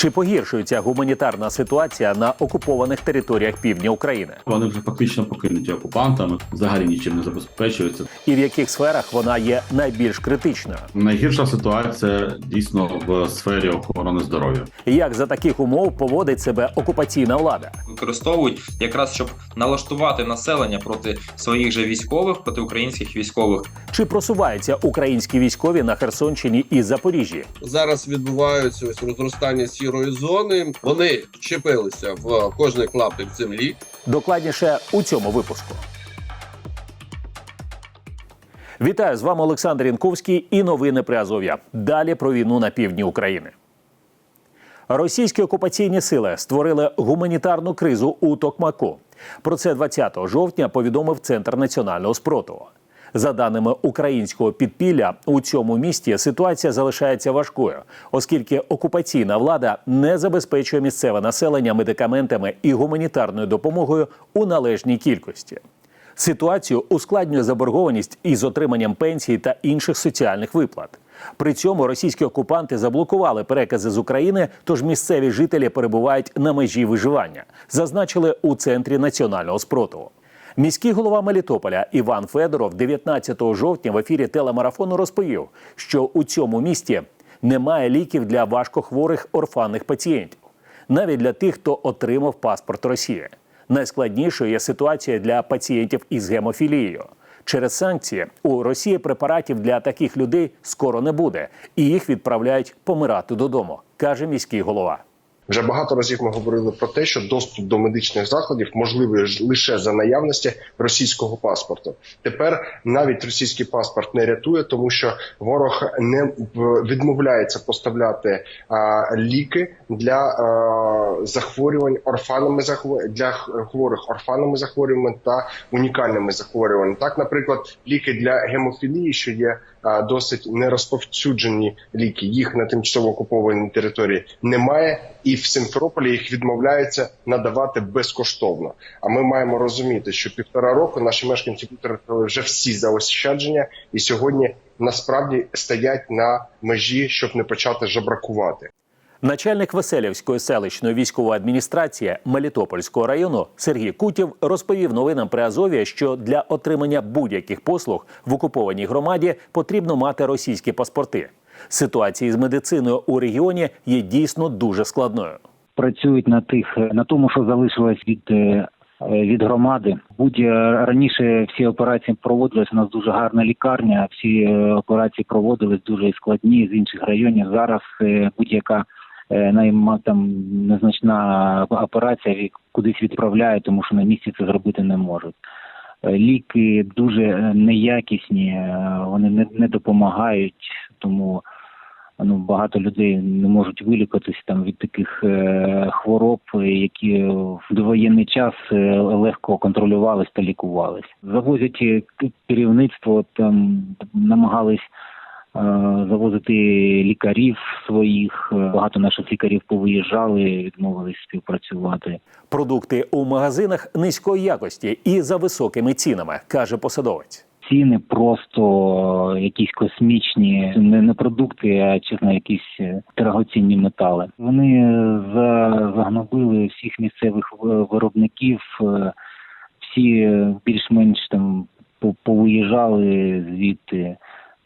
Чи погіршується гуманітарна ситуація на окупованих територіях півдня України? Вони вже фактично покинуті окупантами, взагалі нічим не забезпечуються. І в яких сферах вона є найбільш критичною? Найгірша ситуація дійсно в сфері охорони здоров'я. Як за таких умов поводить себе окупаційна влада? використовують якраз щоб налаштувати населення проти своїх же військових, проти українських військових. Чи просуваються українські військові на Херсонщині і Запоріжжі? Зараз відбуваються ось розростання сірої зони. Вони вчепилися в кожний клаптик землі. Докладніше у цьому випуску. Вітаю з вами Олександр Янковський і новини при Азов'я. Далі про війну на півдні України. Російські окупаційні сили створили гуманітарну кризу у Токмаку. Про це 20 жовтня повідомив Центр національного спротиву. За даними українського підпілля, у цьому місті ситуація залишається важкою, оскільки окупаційна влада не забезпечує місцеве населення медикаментами і гуманітарною допомогою у належній кількості. Ситуацію ускладнює заборгованість із отриманням пенсій та інших соціальних виплат. При цьому російські окупанти заблокували перекази з України, тож місцеві жителі перебувають на межі виживання, зазначили у центрі національного спротиву. Міський голова Мелітополя Іван Федоров 19 жовтня в ефірі телемарафону розповів, що у цьому місті немає ліків для важкохворих орфанних пацієнтів, навіть для тих, хто отримав паспорт Росії. Найскладнішою є ситуація для пацієнтів із гемофілією. Через санкції у Росії препаратів для таких людей скоро не буде, і їх відправляють помирати додому, каже міський голова. Вже багато разів ми говорили про те, що доступ до медичних закладів можливий лише за наявності російського паспорту. Тепер навіть російський паспорт не рятує, тому що ворог не відмовляється поставляти ліки для а, захворювань орфанами для хворих орфанами захворювань та унікальними захворюваннями. Так, наприклад, ліки для гемофілії, що є а, досить нерозповсюджені ліки, їх на тимчасово окупованій території немає, і в Симферополі їх відмовляються надавати безкоштовно. А ми маємо розуміти, що півтора року наші мешканці витратили вже всі заощадження, і сьогодні насправді стоять на межі, щоб не почати жебракувати. Начальник Веселівської селищної військової адміністрації Мелітопольського району Сергій Кутів розповів новинам при Азові, що для отримання будь-яких послуг в окупованій громаді потрібно мати російські паспорти. Ситуація з медициною у регіоні є дійсно дуже складною. працюють на тих на тому, що залишилось від. е, Від громади будь раніше всі операції проводились. У нас дуже гарна лікарня. Всі е, операції проводились дуже складні з інших районів. Зараз е, будь-яка е, найма там незначна операція кудись відправляють, тому що на місці це зробити не можуть. Е, Ліки дуже е, неякісні, е, вони не, не допомагають, тому ну багато людей не можуть вилікуватися там від таких е, хвороб, е, які в довоєнний час е, легко контролювались та лікувались. Завозять е, керівництво там намагались. Е, Завозити лікарів своїх Е, багато наших лікарів повиїжджали, відмовились співпрацювати. Продукти у магазинах низької якості і за високими цінами, каже посадовець. ціни просто якісь космічні, не, не продукти, а чесно, якісь е, дорогоцінні метали. Вони е, за, загнобили всіх місцевих виробників, е, всі е, більш-менш там по- повиїжджали звідти.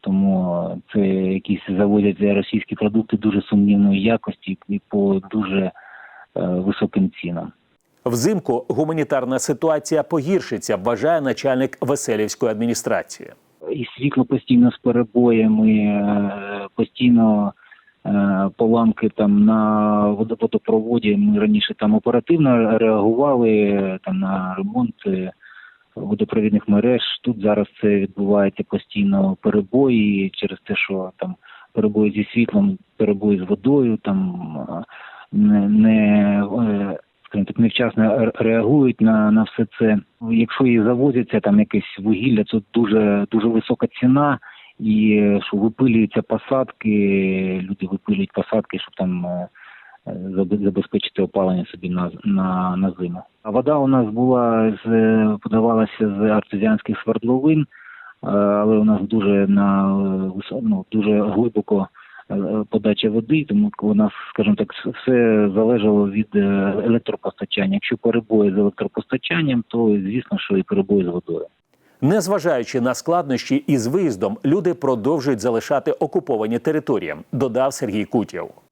Тому це якісь завозять російські продукти дуже сумнівної якості і по дуже е, високим цінам. Взимку гуманітарна ситуація погіршиться, вважає начальник Веселівської адміністрації. і світло постійно з перебоями, е, постійно е, поламки там на водо- водопроводі. Ми раніше там оперативно реагували там на ремонт водопровідних мереж. Тут зараз це відбувається постійно перебої через те, що там перебої зі світлом, перебої з водою, там е, не, не е, так, невчасно реагують на, на все це. Якщо і завозяться там якесь вугілля, це дуже дуже висока ціна. І е, що випилюються посадки, люди випилюють посадки, щоб там забезпечити опалення собі на, на, на зиму. А вода у нас була з подавалася з артезіанських свердловин, е, але у нас дуже на ну, дуже глибоко е, подача води, тому у нас, скажімо так, все залежало від е, електропостачання. Якщо перебої з електропостачанням, то звісно, що і перебої з водою. Незважаючи на складнощі із виїздом, люди продовжують залишати окуповані території, додав Сергій Кутєв.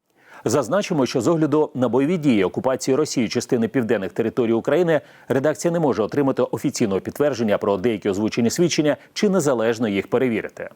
Зазначимо, що з огляду на бойові дії окупації Росії частини південних територій України редакція не може отримати офіційного підтвердження про деякі озвучені свідчення чи незалежно їх перевірити.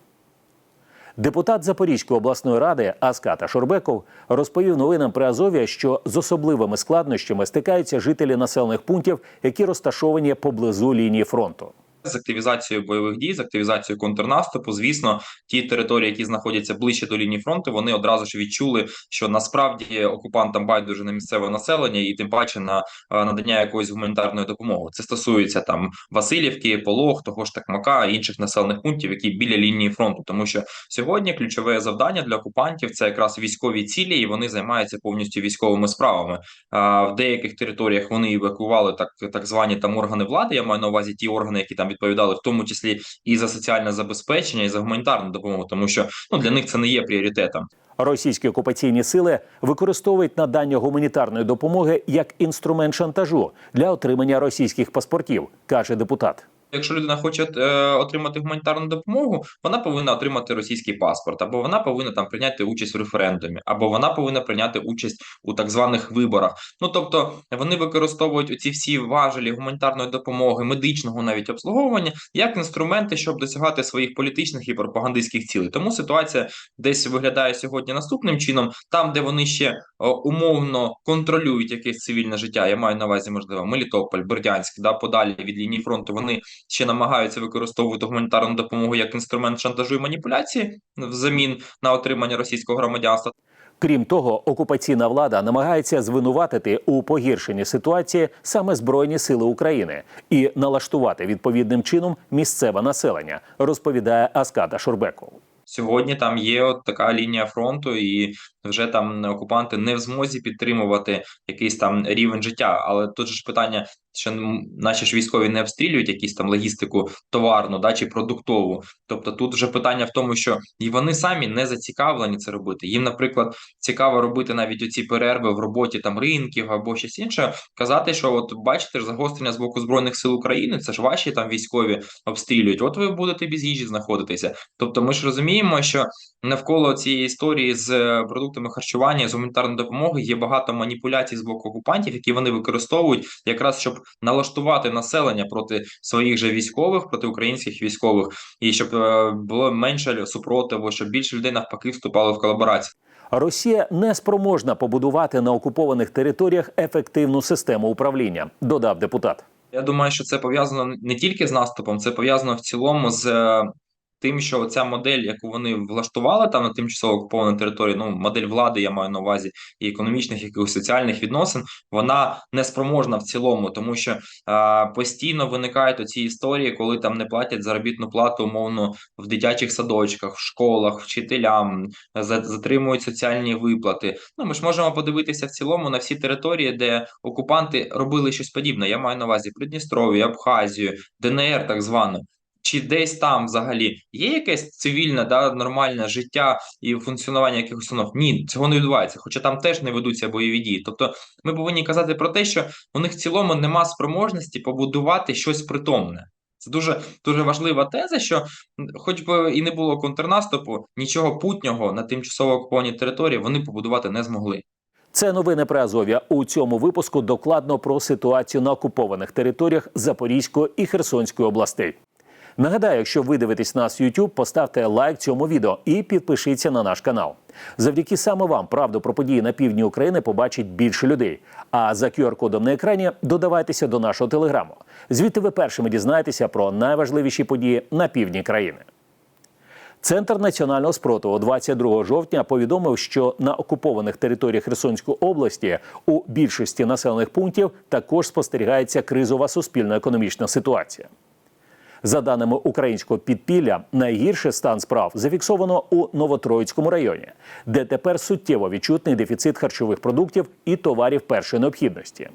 Депутат Запорізької обласної ради Аската Шорбеков розповів новинам при Азові, що з особливими складнощами стикаються жителі населених пунктів, які розташовані поблизу лінії фронту. З активізацією бойових дій, з активізацією контрнаступу, звісно, ті території, які знаходяться ближче до лінії фронту, вони одразу ж відчули, що насправді окупантам байдуже на місцеве населення, і тим паче на е, надання якоїсь гуманітарної допомоги. Це стосується там Васильівки, Полог, того ж Такмака, інших населених пунктів, які біля лінії фронту. Тому що сьогодні ключове завдання для окупантів це якраз військові цілі, і вони займаються повністю військовими справами. А в деяких територіях вони евакуювали так, так звані там органи влади. Я маю на увазі ті органи, які там відповідали, в тому числі і за соціальне забезпечення, і за гуманітарну допомогу, тому що ну для них це не є пріоритетом. Російські окупаційні сили використовують надання гуманітарної допомоги як інструмент шантажу для отримання російських паспортів, каже депутат. Якщо людина хоче е, отримати гуманітарну допомогу, вона повинна отримати російський паспорт, або вона повинна там прийняти участь в референдумі, або вона повинна прийняти участь у так званих виборах. Ну тобто вони використовують оці всі важелі гуманітарної допомоги, медичного навіть обслуговування як інструменти, щоб досягати своїх політичних і пропагандистських цілей. Тому ситуація десь виглядає сьогодні наступним чином, там, де вони ще о, умовно контролюють якесь цивільне життя. Я маю на увазі, можливо, Мелітополь, Бердянськ, да подалі від лінії фронту. Вони ще намагаються використовувати гуманітарну допомогу як інструмент шантажу і маніпуляції взамін на отримання російського громадянства. Крім того, окупаційна влада намагається звинуватити у погіршенні ситуації саме Збройні сили України і налаштувати відповідним чином місцеве населення, розповідає Аскада Шурбеков. Сьогодні там є от така лінія фронту, і вже там окупанти не в змозі підтримувати якийсь там рівень життя. Але тут ж питання, що наші ж військові не обстрілюють якісь там логістику товарну да чи продуктову. Тобто тут вже питання в тому, що і вони самі не зацікавлені це робити. Їм, наприклад, цікаво робити навіть оці перерви в роботі там ринків або щось інше. Казати, що от бачите ж загострення з боку збройних сил України, це ж ваші там військові обстрілюють. От ви будете без їжі знаходитися. Тобто, ми ж розуміємо, що навколо цієї історії з е, продуктами харчування з гуманітарної допомоги є багато маніпуляцій з боку окупантів, які вони використовують якраз щоб налаштувати населення проти своїх же військових, проти українських військових, і щоб е, було менше супротиву, щоб більше людей навпаки вступало в колаборацію. Росія не спроможна побудувати на окупованих територіях ефективну систему управління, додав депутат. Я думаю, що це пов'язано не тільки з наступом, це пов'язано в цілому з е, тим, що ця модель, яку вони влаштували там на тимчасово окупованій території, ну модель влади, я маю на увазі і економічних, якихось соціальних відносин, вона не спроможна в цілому, тому що е, постійно виникають оці історії, коли там не платять заробітну плату умовно в дитячих садочках, в школах, вчителям, затримують соціальні виплати. Ну ми ж можемо подивитися в цілому на всі території, де окупанти робили щось подібне. Я маю на увазі Придністров'я, Абхазію, ДНР, так звану. Чи десь там взагалі є якесь цивільне, да, нормальне життя і функціонування якихось установ? Ні, цього не відбувається, хоча там теж не ведуться бойові дії. Тобто ми повинні казати про те, що у них в цілому нема спроможності побудувати щось притомне. Це дуже дуже важлива теза, що хоч би і не було контрнаступу, нічого путнього на тимчасово окупованій території вони побудувати не змогли. Це новини при Азов'я. У цьому випуску докладно про ситуацію на окупованих територіях Запорізької і Херсонської областей. Нагадаю, якщо ви дивитесь нас в YouTube, поставте лайк цьому відео і підпишіться на наш канал. Завдяки саме вам правду про події на півдні України побачить більше людей. А за QR-кодом на екрані додавайтеся до нашого телеграму. Звідти ви першими дізнаєтеся про найважливіші події на півдні країни. Центр національного спротиву 22 жовтня повідомив, що на окупованих територіях Херсонської області у більшості населених пунктів також спостерігається кризова суспільно-економічна ситуація. За даними українського підпілля, найгірший стан справ зафіксовано у Новотроїцькому районі, де тепер суттєво відчутний дефіцит харчових продуктів і товарів першої необхідності.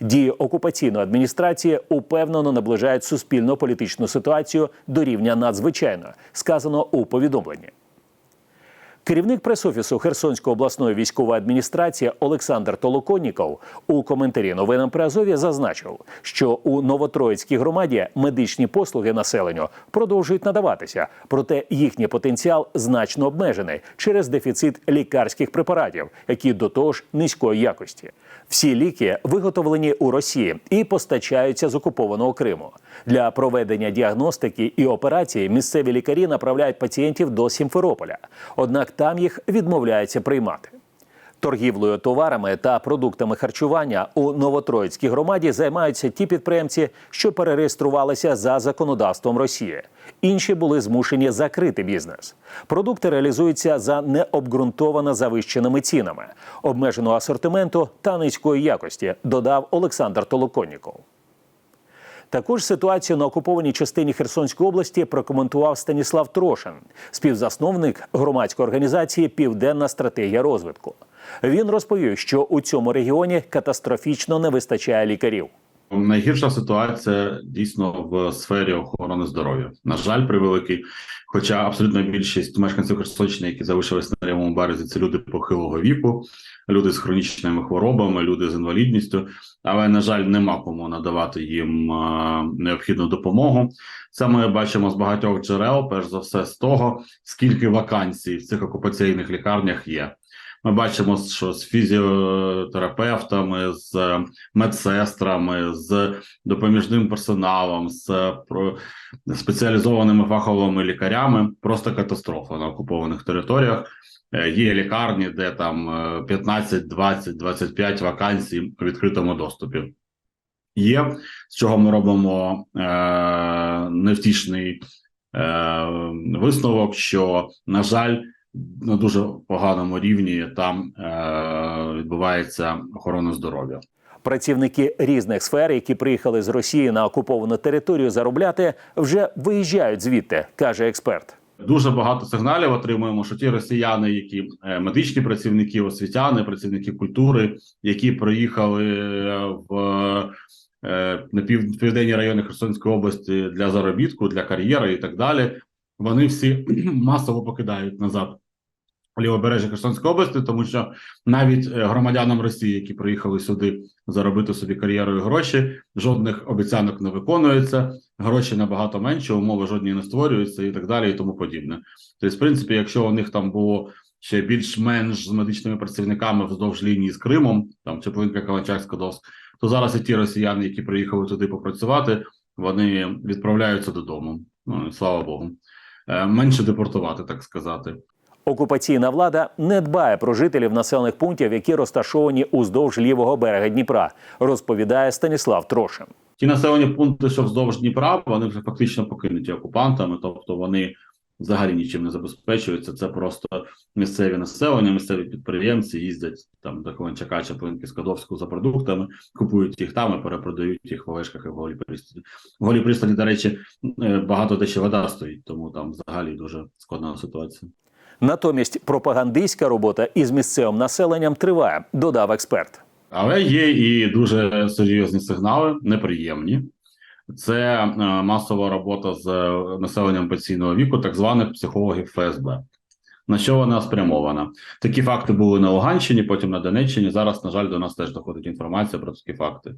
Дії окупаційної адміністрації упевнено наближають суспільно-політичну ситуацію до рівня надзвичайної, сказано у повідомленні. Керівник пресофісу Херсонської обласної військової адміністрації Олександр Толоконніков у коментарі новинам при Азові зазначив, що у Новотроїцькій громаді медичні послуги населенню продовжують надаватися, проте їхній потенціал значно обмежений через дефіцит лікарських препаратів, які до того ж низької якості. Всі ліки виготовлені у Росії і постачаються з окупованого Криму. Для проведення діагностики і операції місцеві лікарі направляють пацієнтів до Сімферополя, однак там їх відмовляються приймати. Торгівлею товарами та продуктами харчування у Новотроїцькій громаді займаються ті підприємці, що перереєструвалися за законодавством Росії. Інші були змушені закрити бізнес. Продукти реалізуються за необґрунтовано завищеними цінами, обмеженого асортименту та низької якості, додав Олександр Толоконніков. Також ситуацію на окупованій частині Херсонської області прокоментував Станіслав Трошин, співзасновник громадської організації Південна стратегія розвитку. Він розповів, що у цьому регіоні катастрофічно не вистачає лікарів. Найгірша ситуація дійсно в сфері охорони здоров'я. На жаль, превеликий. Хоча абсолютна більшість мешканців Херсонщини, які залишились березі, це люди похилого віку, люди з хронічними хворобами, люди з інвалідністю. Але на жаль, нема кому надавати їм е, необхідну допомогу. Це ми бачимо з багатьох джерел. Перш за все, з того, скільки вакансій в цих окупаційних лікарнях є. Ми бачимо, що з фізіотерапевтами, з медсестрами, з допоміжним персоналом, з спеціалізованими фаховими лікарями просто катастрофа на окупованих територіях. Е, Є лікарні, де там е, 15, 20, 25 вакансій у відкритому доступі. Є з чого ми робимо е, невтішний е, висновок, що на жаль, на дуже поганому рівні там е, відбувається охорона здоров'я. Працівники різних сфер, які приїхали з Росії на окуповану територію заробляти, вже виїжджають звідти, каже експерт. Дуже багато сигналів отримуємо, що ті росіяни, які е, медичні працівники, освітяни, працівники культури, які приїхали е, в е, на південні райони Херсонської області для заробітку, для кар'єри і так далі, вони всі масово покидають назад лівобережжя Херсонської області, тому що навіть е, громадянам Росії, які приїхали сюди заробити собі кар'єру і гроші, жодних обіцянок не виконується, гроші набагато менше, умови жодні не створюються і так далі, і тому подібне. Тобто, в принципі, якщо у них там було ще більш-менш з медичними працівниками вздовж лінії з Кримом, там Чеплинка, Калачарська, Дос, то зараз і ті росіяни, які приїхали туди попрацювати, вони відправляються додому. Ну слава Богу. Е, Менше депортувати, так сказати. Окупаційна влада не дбає про жителів населених пунктів, які розташовані уздовж лівого берега Дніпра, розповідає Станіслав Трошин. Ті населені пункти, що вздовж Дніпра, вони вже фактично покинуті окупантами, тобто вони взагалі нічим не забезпечуються. Це просто місцеві населення, місцеві підприємці їздять там до Ковенчака, Чаплинки, Скадовську за продуктами, купують їх там і перепродають їх в Олешках і в Голій Пристані. В Голій Пристані, до речі, е, багато де ще вода стоїть, тому там взагалі дуже складна ситуація. Натомість пропагандистська робота із місцевим населенням триває, додав експерт. Але є і дуже серйозні сигнали, неприємні. Це е, масова робота з е, населенням пенсійного віку, так званих психологів ФСБ. На що вона спрямована? Такі факти були на Луганщині, потім на Донеччині. Зараз, на жаль, до нас теж доходить інформація про такі факти.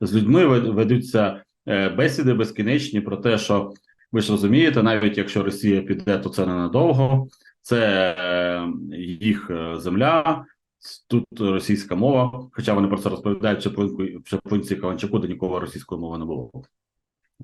З людьми ведуться е, бесіди безкінечні про те, що ви ж розумієте, навіть якщо Росія піде, то це ненадовго. Це їх земля, тут російська мова, хоча вони про це розповідають в Чаплинці Каванчаку, де ніколи російської мови не було.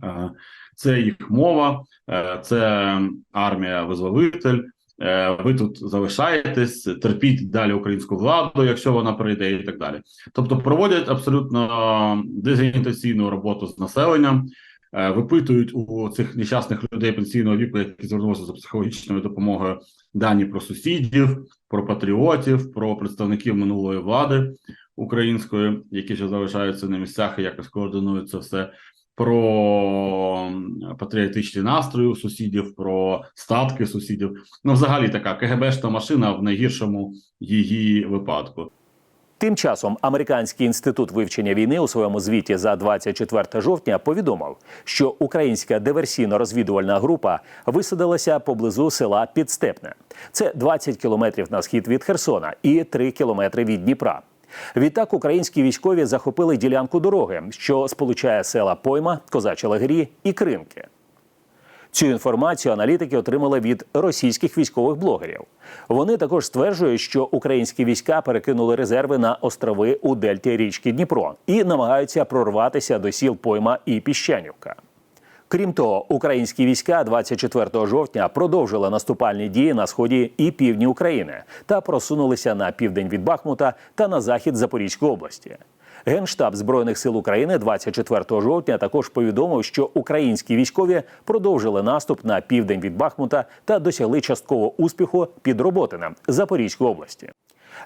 Е, Це їх мова, е, це армія-визволитель. Е, Ви тут залишаєтесь, терпіть далі українську владу, якщо вона прийде, і так далі. Тобто проводять абсолютно дезорієнтаційну роботу з населенням, випитують у цих нещасних людей пенсійного віку, які звернулися за психологічною допомогою, дані про сусідів, про патріотів, про представників минулої влади української, які ще залишаються на місцях і якось координують це все. Про патріотичні настрої у сусідів, про статки сусідів. Ну, взагалі, така КГБшна машина в найгіршому її випадку. Тим часом американський інститут вивчення війни у своєму звіті за 24 жовтня повідомив, що українська диверсійно-розвідувальна група висадилася поблизу села Підстепне. Це 20 кілометрів на схід від Херсона і 3 кілометри від Дніпра. Відтак українські військові захопили ділянку дороги, що сполучає села Пойма, Козачі Лагері і Кринки. Цю інформацію аналітики отримали від російських військових блогерів. Вони також стверджують, що українські війська перекинули резерви на острови у дельті річки Дніпро і намагаються прорватися до сіл Пойма і Піщанівка. Крім того, українські війська 24 жовтня продовжили наступальні дії на сході і півдні України та просунулися на південь від Бахмута та на захід Запорізької області. Генштаб збройних сил України 24 жовтня також повідомив, що українські військові продовжили наступ на південь від Бахмута та досягли часткового успіху під Роботинем Запорізької області.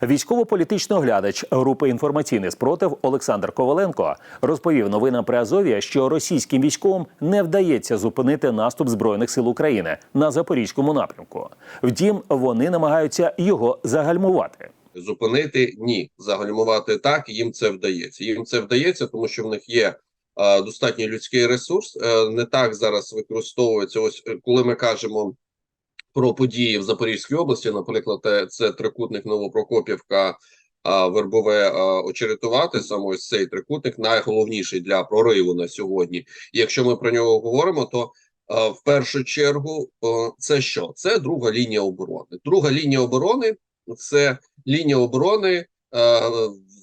Військово-політичний оглядач групи інформаційний спротив Олександр Коваленко розповів новинам при Азові, що російським військовим не вдається зупинити наступ збройних сил України на запорізькому напрямку. Втім, вони намагаються його загальмувати. Зупинити ні, загальмувати так. Їм це вдається. Їм це вдається, тому що в них є достатній людський ресурс. Е, не так зараз використовується. Ось е, коли ми кажемо про події в Запорізькій області, наприклад, це трикутник Новопрокопівка. Вербове очеретувати саме ось цей трикутник найголовніший для прориву на сьогодні. І якщо ми про нього говоримо, то в першу чергу це що? Це друга лінія оборони. Друга лінія оборони це лінія оборони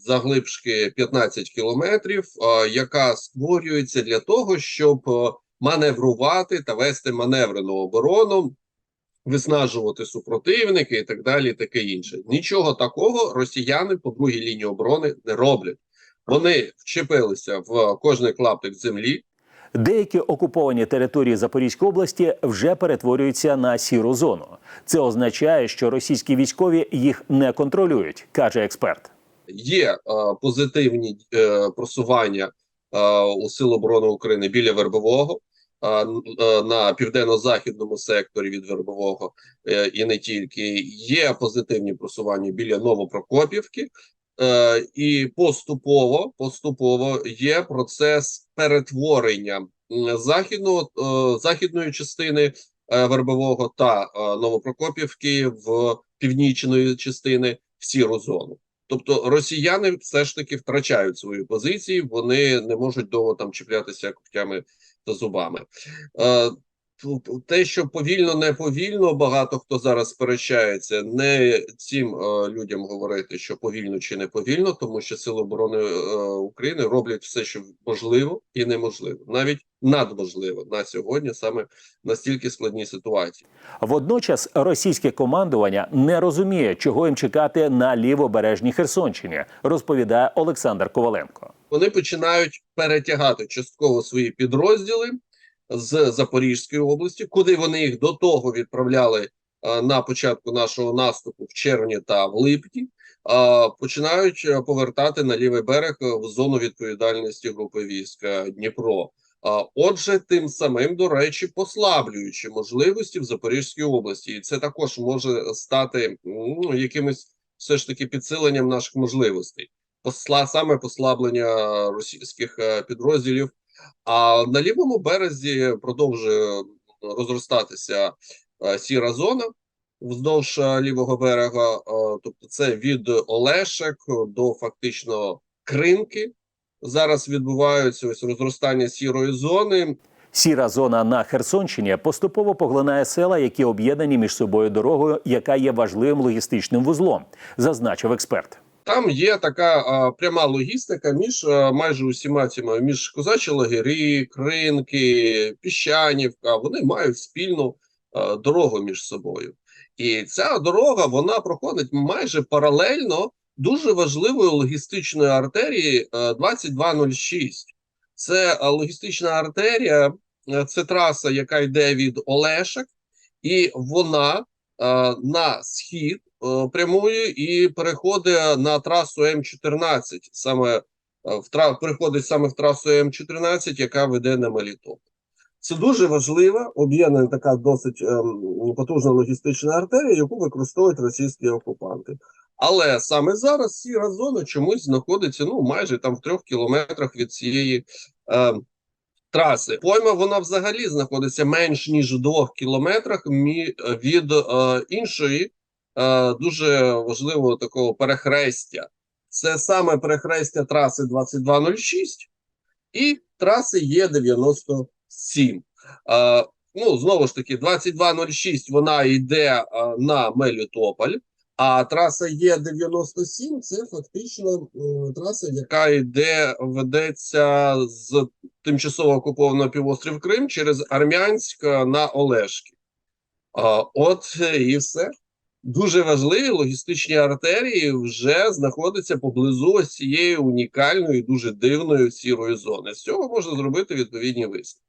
заглибшки 15 кілометрів, яка створюється для того, щоб маневрувати та вести маневрену оборону, виснажувати супротивники і так далі, і таке інше. Нічого такого росіяни по другій лінії оборони не роблять. Вони вчепилися в кожний клаптик землі, Деякі окуповані території Запорізької області вже перетворюються на сіру зону. Це означає, що російські військові їх не контролюють, каже експерт. є е, позитивні е, просування е, у Сил оборони України біля Вербового. Е, На південно-західному секторі від Вербового е, і не тільки є позитивні просування біля Новопрокопівки, е, і поступово поступово є процес перетворення західного західної частини Вербового та Новопрокопівки в північної частини в сіру зону. Тобто росіяни все ж таки втрачають свої позиції, вони не можуть довго там чіплятися когтями зубами. Е, те, що повільно, не повільно, багато хто зараз сперечається, не цим е, людям говорити, що повільно чи не повільно, тому що Сили оборони е, України роблять все, що можливо і неможливо, навіть надможливо на сьогодні, саме настільки складній ситуації. Водночас російське командування не розуміє, чого їм чекати на лівобережній Херсонщині, розповідає Олександр Коваленко. Вони починають перетягати частково свої підрозділи з Запорізької області, куди вони їх до того відправляли е, на початку нашого наступу в червні та в липні. Починають е, повертати на лівий берег е, в зону відповідальності групи військ Дніпро. Отже, тим самим, до речі, послаблюючи можливості в Запорізькій області, і це також може стати ну, якимось все ж таки підсиленням наших можливостей посла саме послаблення російських е, підрозділів. А на лівому березі продовжує розростатися е, сіра зона вздовж е, лівого берега. Тобто, це від Олешек до фактично Кринки. Зараз відбуваються ось розростання сірої зони. Сіра зона на Херсонщині поступово поглинає села, які об'єднані між собою дорогою, яка є важливим логістичним вузлом, зазначив експерт. Там є така а, пряма логістика між а, майже усіма цими між козачі лагері, кринки, піщанівка. Вони мають спільну а, дорогу між собою, і ця дорога вона проходить майже паралельно дуже важливої логістичної артерії 2206. Це логістична артерія, це траса, яка йде від Олешек, і вона на схід е, прямує і переходить на трасу М14, саме е, в тра... переходить саме в трасу М14, яка веде на Мелітополь. Це дуже важлива, об'єднана така досить ем, потужна логістична артерія, яку використовують російські окупанти. Але саме зараз сіра зона чомусь знаходиться ну майже там в трьох кілометрах від цієї е, траси. Пойма вона взагалі знаходиться менш ніж в двох кілометрах мі, від е, іншої е, дуже важливого такого перехрестя. Це саме перехрестя траси 2206 і траси Є97. Е, ну, знову ж таки, 2206 вона йде е, на Мелітополь, а траса Є97 це фактично е, траса, яка йде, ведеться з тимчасово окупованого півострів Крим через Армянськ е, на Олешки. А, от е, і все. Дуже важливі логістичні артерії вже знаходяться поблизу ось цієї унікальної, дуже дивної сірої зони. З цього можна зробити відповідні висновки.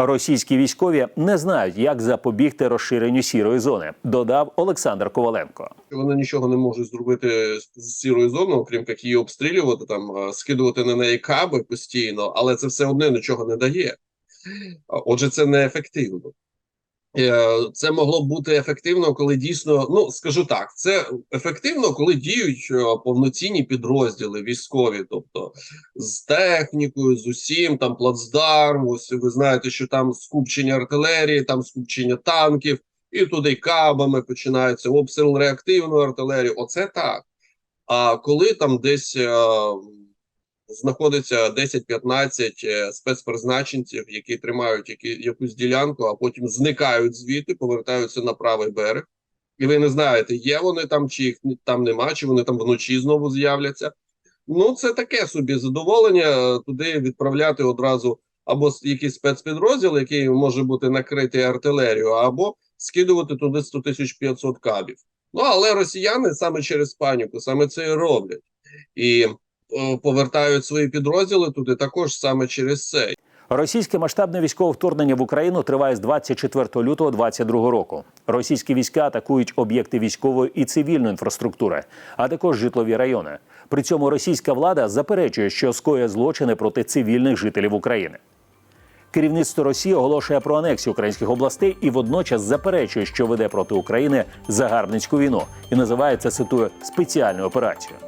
Російські військові не знають, як запобігти розширенню сірої зони, додав Олександр Коваленко. Вони нічого не можуть зробити з- сірою зоною, окрім як її обстрілювати, там е, скидувати на неї каби постійно, але це все одно нічого не дає. Отже, це неефективно. Е, Це могло бути ефективно, коли дійсно, ну скажу так, це ефективно, коли діють е, повноцінні підрозділи військові, тобто з технікою, з усім там плацдарм. Ось ви знаєте, що там скупчення артилерії, там скупчення танків, і туди кабами починається обстріл реактивної артилерії. Оце так. А коли там десь е, знаходиться 10-15 е, спецпризначенців, які тримають які, якусь ділянку, а потім зникають звідти, повертаються на правий берег. І ви не знаєте, є вони там, чи їх там нема, чи вони там вночі знову з'являться. Ну, це таке собі задоволення е, туди відправляти одразу або якийсь спецпідрозділ, який може бути накритий артилерією, або скидувати туди 100 тисяч 500 кабів. Ну але росіяни саме через паніку, саме це і роблять. І повертають свої підрозділи туди також саме через це. Російське масштабне військове вторгнення в Україну триває з 24 лютого 2022 року. Російські війська атакують об'єкти військової і цивільної інфраструктури, а також житлові райони. При цьому російська влада заперечує, що скоює злочини проти цивільних жителів України. Керівництво Росії оголошує про анексію українських областей і водночас заперечує, що веде проти України загарбницьку війну і називає це цитую спеціальною операцією.